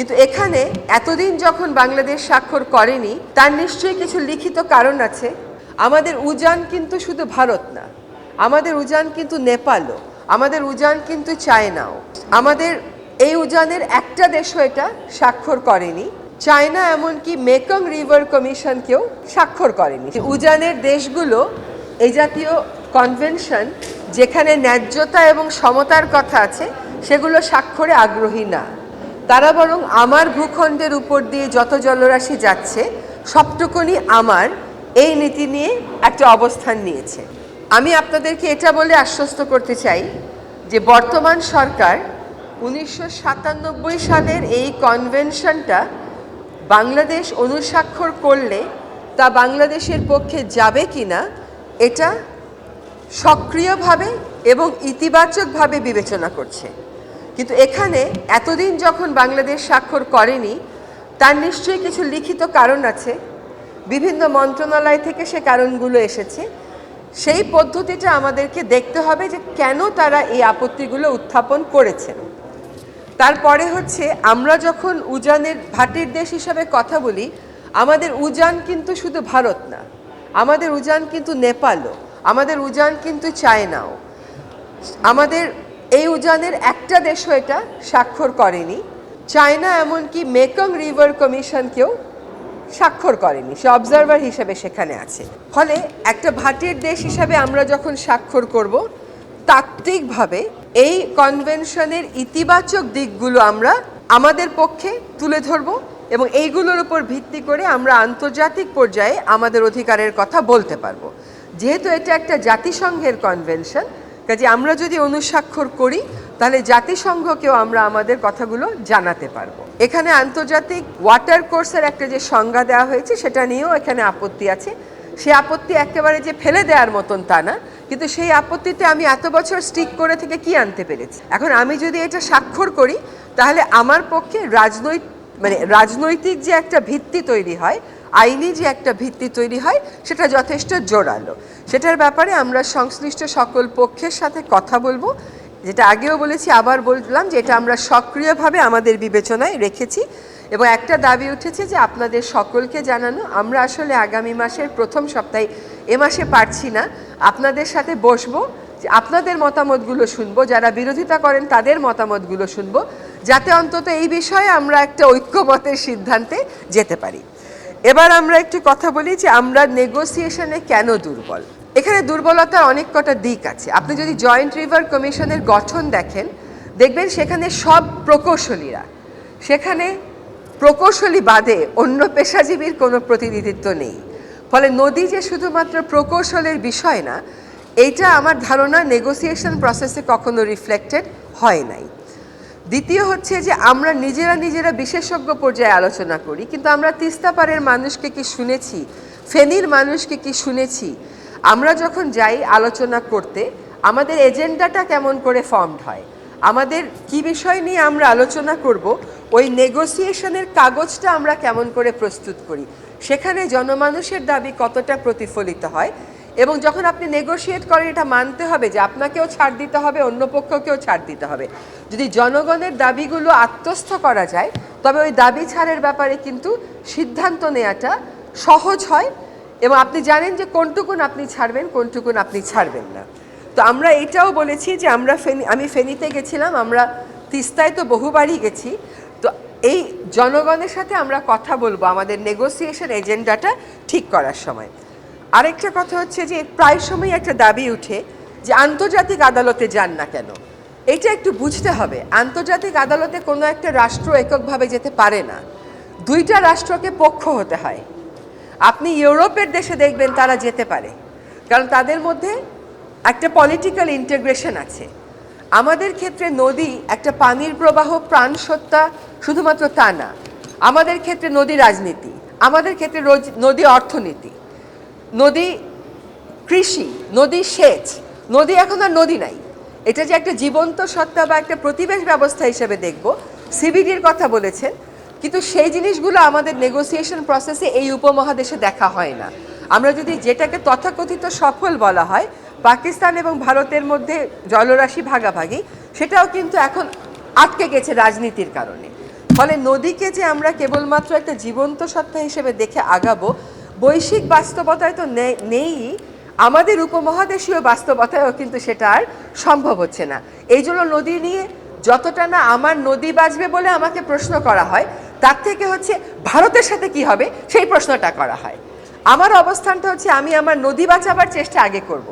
কিন্তু এখানে এতদিন যখন বাংলাদেশ স্বাক্ষর করেনি, তার নিশ্চয়ই কিছু লিখিত কারণ আছে। আমাদের উজান কিন্তু শুধু ভারত না, আমাদের উজান কিন্তু নেপালও, আমাদের উজান কিন্তু চায়নাও। আমাদের এই উজানের একটা দেশও এটা স্বাক্ষর করেনি। চায়না এমনকি মেকং রিভার কমিশনকেও স্বাক্ষর করেনি। উজানের দেশগুলো এই জাতীয় কনভেনশন, যেখানে ন্যায্যতা এবং সমতার কথা আছে, সেগুলো স্বাক্ষরে আগ্রহী না। তারা বরং আমার ভূখণ্ডের উপর দিয়ে যত জলরাশি যাচ্ছে, সবটুকুনি আমার এই নীতি নিয়ে একটা অবস্থান নিয়েছে। আমি আপনাদেরকে এটা বলে আশ্বস্ত করতে চাই যে বর্তমান সরকার উনিশশো সাতানব্বই সালের এই কনভেনশনটা বাংলাদেশ অনুস্বাক্ষর করলে তা বাংলাদেশের পক্ষে যাবে কিনা, এটা সক্রিয়ভাবে এবং ইতিবাচকভাবে বিবেচনা করছে। কিন্তু এখানে এতদিন যখন বাংলাদেশ স্বাক্ষর করেনি, তার নিশ্চয়ই কিছু লিখিত কারণ আছে। বিভিন্ন মন্ত্রণালয় থেকে সে কারণগুলো এসেছে। সেই পদ্ধতিটা আমাদেরকে দেখতে হবে যে কেন তারা এই আপত্তিগুলো উত্থাপন করেছেন তারপরে হচ্ছে, আমরা যখন উজানের ভাটির দেশ হিসাবে কথা বলি, আমাদের উজান কিন্তু শুধু ভারত না, আমাদের উজান কিন্তু নেপালও, আমাদের উজান কিন্তু চায়নাও, আমাদের এই উজানের একটা দেশও এটা স্বাক্ষর করেনি। চায়না এমনকি মেকং রিভার কমিশনকেও স্বাক্ষর করেনি, সে অবজারভার হিসেবে সেখানে আছে। ফলে একটা ভাটির দেশ হিসাবে আমরা যখন স্বাক্ষর করব, তাত্ত্বিকভাবে এই কনভেনশনের ইতিবাচক দিকগুলো আমরা আমাদের পক্ষে তুলে ধরব এবং এইগুলোর উপর ভিত্তি করে আমরা আন্তর্জাতিক পর্যায়ে আমাদের অধিকারের কথা বলতে পারব। যেহেতু এটা একটা জাতিসংঘের কনভেনশন কাজে আমরা যদি অনুস্বাক্ষর করি, তাহলে জাতিসংঘকেও আমরা আমাদের কথাগুলো জানাতে পারব। এখানে আন্তর্জাতিক ওয়াটার কোর্সের একটা যে সংজ্ঞা দেওয়া হয়েছে, সেটা নিয়েও এখানে আপত্তি আছে। সে আপত্তি একেবারে যে ফেলে দেওয়ার মতন তা না, কিন্তু সেই আপত্তিতে আমি এত বছর স্টিক করে থেকে কি আনতে পেরেছি? এখন আমি যদি এটা স্বাক্ষর করি, তাহলে আমার পক্ষে রাজনৈতিক মানে রাজনৈতিক যে একটা ভিত্তি তৈরি হয় আইনি যে একটা ভিত্তি তৈরি হয়, সেটা যথেষ্ট জোরালো। সেটার ব্যাপারে আমরা সংশ্লিষ্ট সকল পক্ষের সাথে কথা বলব। যেটা আগেও বলেছি, আবার বললাম যে এটা আমরা সক্রিয়ভাবে আমাদের বিবেচনায় রেখেছি এবং একটা দাবি উঠেছে যে আপনাদের সকলকে জানানো, আমরা আসলে আগামী মাসের প্রথম সপ্তাহে এ মাসে পারছি না। আপনাদের সাথে বসবো, যে আপনাদের মতামতগুলো শুনব, যারা বিরোধিতা করেন তাদের মতামতগুলো শুনব, যাতে অন্তত এই বিষয়ে আমরা একটা ঐক্যমতের সিদ্ধান্তে যেতে পারি। এবার আমরা একটু কথা বলি যে আমরা নেগোসিয়েশনে কেন দুর্বল? এখানে দুর্বলতার অনেক কটা দিক আছে। আপনি যদি জয়েন্ট রিভার কমিশনের গঠন দেখেন, দেখবেন সেখানে সব প্রকৌশলীরা, সেখানে প্রকৌশলী বাদে অন্য পেশাজীবীর কোনো প্রতিনিধিত্ব নেই। ফলে নদী যে শুধুমাত্র প্রকৌশলের বিষয় না, এইটা আমার ধারণা নেগোসিয়েশন প্রসেসে কখনো রিফ্লেক্টেড হয় নাই। দ্বিতীয় হচ্ছে যে আমরা নিজেরা নিজেরা বিশেষজ্ঞ পর্যায়ে আলোচনা করি, কিন্তু আমরা তিস্তাপাড়ের মানুষকে কি শুনেছি? ফেনীর মানুষকে কি শুনেছি? আমরা যখন যাই আলোচনা করতে, আমাদের এজেন্ডাটা কেমন করে ফর্মড হয়? আমাদের কি বিষয় নিয়ে আমরা আলোচনা করব? ওই নেগোসিয়েশনের কাগজটা আমরা কেমন করে প্রস্তুত করি? সেখানে জনমানুষের দাবি কতটা প্রতিফলিত হয়? এবং যখন আপনি নেগোশিয়েট করেন, এটা মানতে হবে যে আপনাকেও ছাড় দিতে হবে, অন্য পক্ষকেও ছাড় দিতে হবে। যদি জনগণের দাবিগুলো আত্মস্থ করা যায়, তবে ওই দাবি ছাড়ের ব্যাপারে কিন্তু সিদ্ধান্ত নেওয়াটা সহজ হয় এবং আপনি জানেন যে কোনটুকুন আপনি ছাড়বেন, কোনটুকুন আপনি ছাড়বেন না। তো আমরা এটাও বলেছি যে আমরা ফেনী, আমি ফেনীতে গেছিলাম, আমরা তিস্তায় তো বহুবারই গেছি। তো এই জনগণের সাথে আমরা কথা বলব, আমাদের নেগোসিয়েশন এজেন্ডাটা ঠিক করার সময়। আরেকটা কথা হচ্ছে যে প্রায় সময় একটা দাবি উঠে যে আন্তর্জাতিক আদালতে যান না কেন। এটা একটু বুঝতে হবে। আন্তর্জাতিক আদালতে কোনো একটা রাষ্ট্র এককভাবে যেতে পারে না। দুইটা রাষ্ট্রকে পক্ষ হতে হয়। আপনি ইউরোপের দেশে দেখবেন তারা যেতে পারে। কারণ তাদের মধ্যে একটা পলিটিক্যাল ইন্টিগ্রেশন আছে। আমাদের ক্ষেত্রে নদী একটা পানির প্রবাহ, প্রাণ সত্তা শুধুমাত্র তা না। আমাদের ক্ষেত্রে নদী রাজনীতি। আমাদের ক্ষেত্রে নদী অর্থনীতি। নদী কৃষি, নদী সেচ। নদী এখন আর নদী নাই। এটা যে একটা জীবন্ত সত্তা বা একটা প্রতিবেশ ব্যবস্থা হিসেবে দেখব, সিবিডির কথা বলেছেন, কিন্তু সেই জিনিসগুলো আমাদের নেগোসিয়েশন প্রসেসে এই উপমহাদেশে দেখা হয় না। আমরা যদি যেটাকে তথাকথিত সফল বলা হয়, পাকিস্তান এবং ভারতের মধ্যে জলরাশি ভাগাভাগি, সেটাও কিন্তু এখন আটকে গেছে রাজনীতির কারণে। ফলে নদীকে যে আমরা কেবলমাত্র একটা জীবন্ত সত্তা হিসেবে দেখে আগাবো বৈশ্বিক বাস্তবতায় তো নেই। আমাদের উপমহাদেশীয় বাস্তবতায়ও কিন্তু সেটা আর সম্ভব হচ্ছে না। এই জন্য নদী নিয়ে যতটা না আমার নদী বাঁচবে বলে আমাকে প্রশ্ন করা হয়, তার থেকে হচ্ছে ভারতের সাথে কি হবে সেই প্রশ্নটা করা হয়। আমার অবস্থানটা হচ্ছে আমি আমার নদী বাঁচাবার চেষ্টা আগে করব।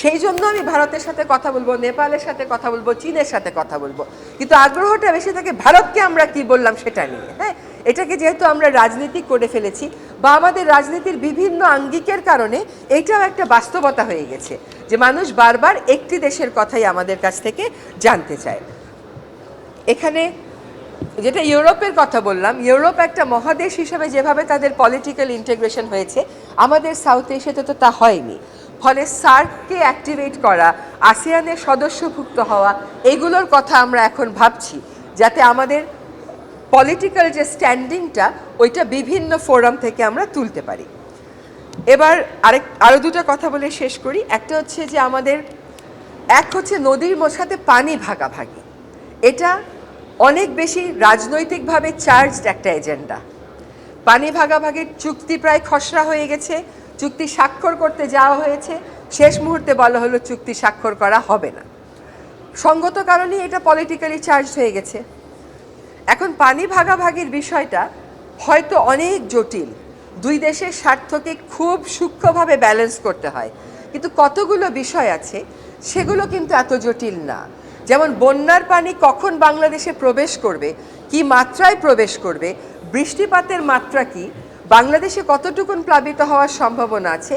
সেই জন্য আমি ভারতের সাথে কথা বলব, নেপালের সাথে কথা বলব, চীনের সাথে কথা বলব। কিন্তু আগ্রহটা বেশি থাকে ভারতকে আমরা কি বললাম সেটা নিয়ে হ্যাঁ? এটাকে যেহেতু আমরা রাজনীতি করে ফেলেছি বা আমাদের রাজনীতির বিভিন্ন আঙ্গিকের কারণে এইটাও একটা বাস্তবতা হয়ে গেছে যে মানুষ বারবার একটি দেশের কথাই আমাদের কাছ থেকে জানতে চায়। এখানে যেটা ইউরোপের কথা বললাম, ইউরোপ একটা মহাদেশ হিসেবে যেভাবে তাদের পলিটিক্যাল ইন্টিগ্রেশন হয়েছে, আমাদের সাউথ এশিয়াতে তো তা হয়নি। ফলে সার্ককে অ্যাক্টিভেট করা, আসিয়ানের সদস্যভুক্ত হওয়া, এগুলোর কথা আমরা এখন ভাবছি, যাতে আমাদের পলিটিক্যাল যে স্ট্যান্ডিংটা ওইটা বিভিন্ন ফোরাম থেকে আমরা তুলতে পারি। এবার আরেক আরও দুটো কথা বলে শেষ করি। একটা হচ্ছে যে আমাদের, এক হচ্ছে নদীর সাথে পানি ভাগাভাগি। এটা অনেক বেশি রাজনৈতিকভাবে চার্জড একটা এজেন্ডা পানি ভাগাভাগির চুক্তি প্রায় খসড়া হয়ে গেছে। চুক্তি স্বাক্ষর করতে যাওয়া হয়েছে। শেষ মুহূর্তে বলা হলো চুক্তি স্বাক্ষর করা হবে না। সঙ্গত কারণেই এটা পলিটিক্যালি চার্জ হয়ে গেছে। এখন পানি ভাগাভাগির বিষয়টা হয়তো অনেক জটিল। দুই দেশের স্বার্থকে খুব সূক্ষ্মভাবে ব্যালেন্স করতে হয়। কিন্তু কতগুলো বিষয় আছে, সেগুলো কিন্তু এত জটিল না। যেমন বন্যার পানি কখন বাংলাদেশে প্রবেশ করবে, কি মাত্রায় প্রবেশ করবে, বৃষ্টিপাতের মাত্রা কি বাংলাদেশে কতটুকুন প্লাবিত হওয়ার সম্ভাবনা আছে?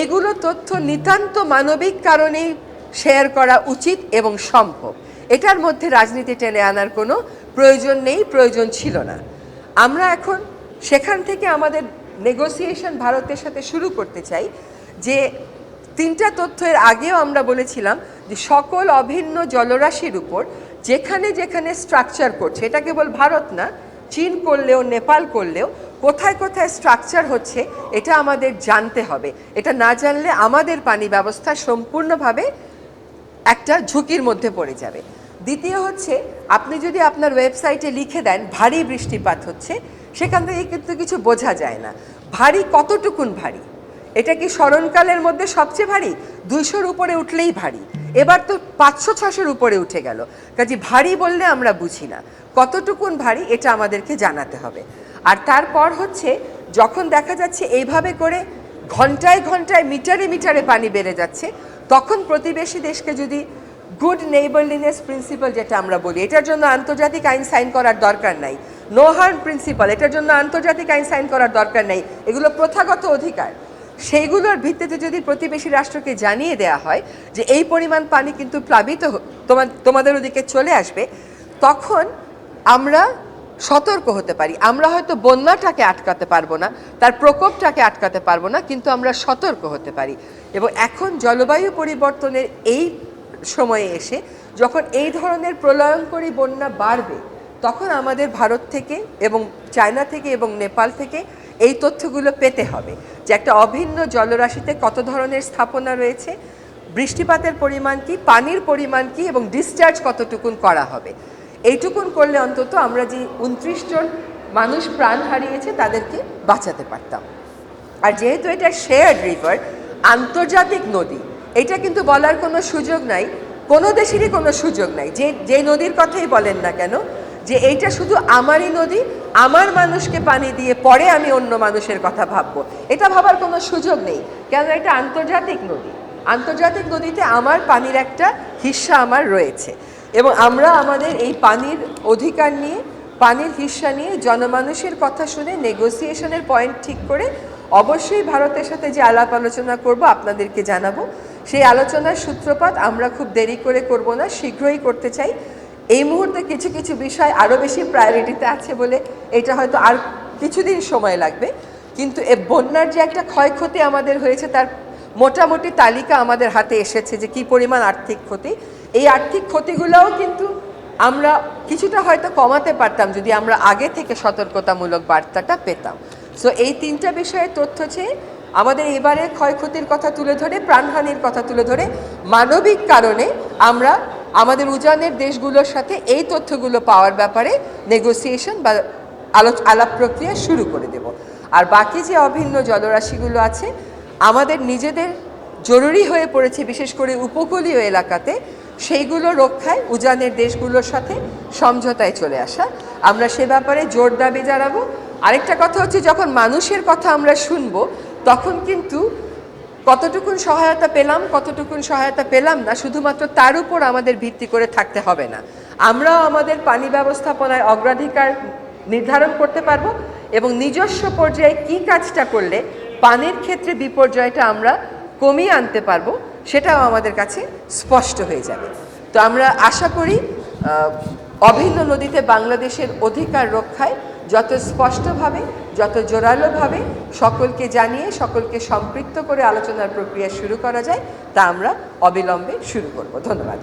এগুলো তথ্য নিতান্ত মানবিক কারণেই শেয়ার করা উচিত এবং সম্ভব। এটার মধ্যে রাজনীতি টেনে আনার কোনো প্রয়োজন নেই, প্রয়োজন ছিল না। আমরা এখন সেখান থেকে আমাদের নেগোসিয়েশন ভারতের সাথে শুরু করতে চাই। যে তিনটা তথ্যের আগেও আমরা বলেছিলাম যে সকল অভিন্ন জলরাশির উপর যেখানে যেখানে স্ট্রাকচার করছে, এটা কেবল ভারত না চীন করলেও, নেপাল করলেও কোথায় কোথায় স্ট্রাকচার হচ্ছে, এটা আমাদের জানতে হবে। এটা না জানলে আমাদের পানি ব্যবস্থা সম্পূর্ণভাবে একটা ঝুঁকির মধ্যে পড়ে যাবে। দ্বিতীয় হচ্ছে, আপনি যদি আপনার ওয়েবসাইটে লিখে দেন, ভারী বৃষ্টিপাত হচ্ছে, সেখান থেকে কিন্তু কিছু বোঝা যায় না। ভারী কতটুকুন ভারী? এটা কি স্মরণকালের মধ্যে সবচেয়ে ভারী? দুইশোর উপরে উঠলেই ভারী। এবার তো পাঁচশো, ছশোর উপরে উঠে গেল। কাজে ভারী বললে আমরা বুঝি না। কতটুকুন ভারী এটা আমাদেরকে জানাতে হবে। আর তারপর হচ্ছে, যখন দেখা যাচ্ছে এইভাবে করে ঘন্টায় ঘন্টায়, মিটারে মিটারে পানি বেড়ে যাচ্ছে, তখন প্রতিবেশী দেশকে যদি গুড নেইবারলিনেস প্রিন্সিপাল যেটা আমরা বলি, এটার জন্য আন্তর্জাতিক আইন সাইন করার দরকার নাই। নো হার্ম প্রিন্সিপাল এটার জন্য আন্তর্জাতিক আইন সাইন করার দরকার নেই। এগুলো প্রথাগত অধিকার। সেইগুলোর ভিত্তিতে যদি প্রতিবেশী রাষ্ট্রকে জানিয়ে দেওয়া হয় যে এই পরিমাণ পানি কিন্তু প্লাবিত তোমাদের ওদিকে চলে আসবে, তখন আমরা সতর্ক হতে পারি। আমরা হয়তো বন্যাটাকে আটকাতে পারব না, তার প্রকোপটাকে আটকাতে পারব না, কিন্তু আমরা সতর্ক হতে পারি। এবং এখন জলবায়ু পরিবর্তনের এই সময়ে এসে যখন এই ধরনের প্রলয়ঙ্করী বন্যা বাড়বে, তখন আমাদের ভারত থেকে এবং চায়না থেকে এবং নেপাল থেকে এই তথ্যগুলো পেতে হবে যে একটা অভিন্ন জলরাশিতে কত ধরনের স্থাপনা রয়েছে, বৃষ্টিপাতের পরিমাণ কি, পানির পরিমাণ কি এবং ডিসচার্জ কতটুকুন করা হবে। এইটুকুন করলে অন্তত আমরা যে উনত্রিশ জন মানুষ প্রাণ হারিয়েছে তাদেরকে বাঁচাতে পারতাম। আর যেহেতু এটা শেয়ার্ড রিভার আন্তর্জাতিক নদী, এটা কিন্তু বলার কোনো সুযোগ নাই, কোনো দেশেরই কোনো সুযোগ নাই। যে যে নদীর কথাই বলেন না কেন, যে এইটা শুধু আমারই নদী, আমার মানুষকে পানি দিয়ে পরে আমি অন্য মানুষের কথা ভাববো, এটা ভাবার কোনো সুযোগ নেই। কেন এটা আন্তর্জাতিক নদী? আন্তর্জাতিক নদীতে আমার পানির একটা হিস্সা আমার রয়েছে। এবং আমরা আমাদের এই পানির অধিকার নিয়ে, পানির হিস্সা নিয়ে জনমানুষের কথা শুনে নেগোসিয়েশনের পয়েন্ট ঠিক করে অবশ্যই ভারতের সাথে যে আলাপ আলোচনা করব আপনাদেরকে জানাব। সেই আলোচনার সূত্রপাত আমরা খুব দেরি করে করব না, শীঘ্রই করতে চাই। এই মুহূর্তে কিছু কিছু বিষয় আরও বেশি প্রায়োরিটিতে আছে বলে এটা হয়তো আর কিছুদিন সময় লাগবে। কিন্তু এ বন্যার যে একটা ক্ষয়ক্ষতি আমাদের হয়েছে, তার মোটামুটি তালিকা আমাদের হাতে এসেছে যে কি পরিমাণ আর্থিক ক্ষতি। এই আর্থিক ক্ষতিগুলোও কিন্তু আমরা কিছুটা হয়তো কমাতে পারতাম যদি আমরা আগে থেকে সতর্কতামূলক বার্তাটা পেতাম। সো এই তিনটা বিষয়ে তথ্য চেয়ে আমাদের এবারে ক্ষয়ক্ষতির কথা তুলে ধরে, প্রাণহানির কথা তুলে ধরে মানবিক কারণে আমরা আমাদের উজানের দেশগুলোর সাথে এই তথ্যগুলো পাওয়ার ব্যাপারে নেগোসিয়েশন বা আলাপ প্রক্রিয়া শুরু করে দেব। আর বাকি যে অভিন্ন জলরাশিগুলো আছে আমাদের নিজেদের জরুরি হয়ে পড়েছে, বিশেষ করে উপকূলীয় এলাকাতে, সেইগুলো রক্ষায় উজানের দেশগুলোর সাথে সমঝোতায় চলে আসা। আমরা সে ব্যাপারে জোর দাবি জানাব। আরেকটা কথা হচ্ছে, যখন মানুষের কথা আমরা শুনব, তখন কিন্তু কতটুকুন সহায়তা পেলাম, কতটুকুন সহায়তা পেলাম না, শুধুমাত্র তার উপর আমাদের ভিত্তি করে থাকতে হবে না। আমরাও আমাদের পানি ব্যবস্থাপনায় অগ্রাধিকার নির্ধারণ করতে পারব এবং নিজস্ব পর্যায়ে কি কাজটা করলে পানির ক্ষেত্রে বিপর্যয়টা আমরা কমিয়ে আনতে পারব, সেটাও আমাদের কাছে স্পষ্ট হয়ে যাবে। তো আমরা আশা করি অভিন্ন নদীতে বাংলাদেশের অধিকার রক্ষায় যত স্পষ্টভাবে, যত জোরালোভাবে সকলকে জানিয়ে, সকলকে সম্পৃক্ত করে আলোচনার প্রক্রিয়া শুরু করা যায়, তা আমরা অবিলম্বে শুরু করব। ধন্যবাদ।